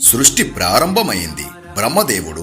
సృష్టి ప్రారంభమైంది. బ్రహ్మదేవుడు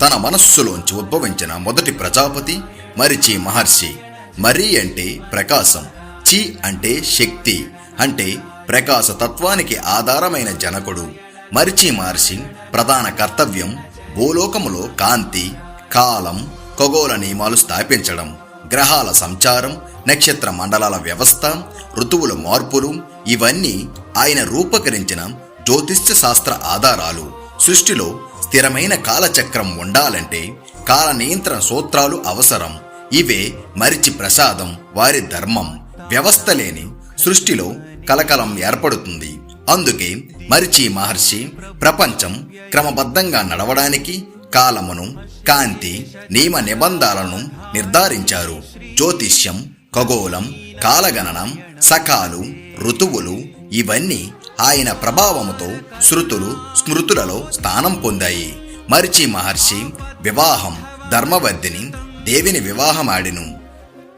తన మనస్సులోంచి ఉద్భవించిన మొదటి ప్రజాపతి మరిచి మహర్షి. మరి అంటే ప్రకాశం చి అంటే శక్తి అంటే ప్రకాశ తత్వానికి ఆధారమైన జనకుడు. మరిచి మహర్షి ప్రధాన కర్తవ్యం భూలోకములో కాంతి కాలం ఖగోళ నియమాలు స్థాపించడం. గ్రహాల సంచారం నక్షత్ర మండలాల వ్యవస్థ ఋతువుల మార్పులు ఇవన్నీ ఆయన రూపకరించిన జ్యోతిష్య శాస్త్ర ఆధారాలు సృష్టిలో స్థిరమైన కాలచక్రం ఉండాలంటే కాల నియంత్రణ సూత్రాలు అవసరం. ఇవే మరిచి ప్రసాదం వారి ధర్మం. వ్యవస్థ లేని సృష్టిలో కలకలం ఏర్పడుతుంది. అందుకే మరిచి మహర్షి ప్రపంచం క్రమబద్ధంగా నడవడానికి కాలమును కాంతి నియమ నిబంధనలను నిర్ధారించారు. జ్యోతిష్యం ఖగోళం కాలగణనం సకాలు ఋతువులు ఇవన్నీ ఆయన ప్రభావముతో శృతులు స్మృతులలో స్థానం పొందాయి. మరిచి మహర్షి వివాహం ధర్మవర్ధిని దేవిని వివాహమాడిను.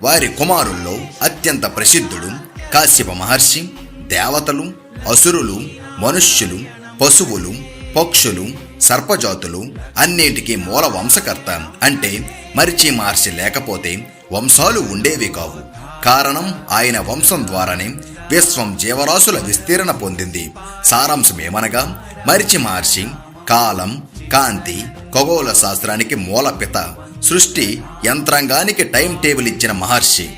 వారి కుమారుల్లో అత్యంత ప్రసిద్ధుడు కాశ్యప మహర్షి దేవతలు అసురులు మనుష్యులు పశువులు పక్షులు సర్పజాతులు అన్నిటికీ మూల వంశకర్త అంటే మరిచి మహర్షి లేకపోతే వంశాలు ఉండేవి కావు. కారణం ఆయన వంశం ద్వారానే విశ్వం జీవరాశుల విస్తీరణ పొందింది. సారాంశం ఏమనగా మరిచి మహర్షి కాలం కాంతి ఖగోళ శాస్త్రానికి మూలపిత సృష్టి యంత్రాంగానికి టైం టేబుల్ ఇచ్చిన మహర్షి.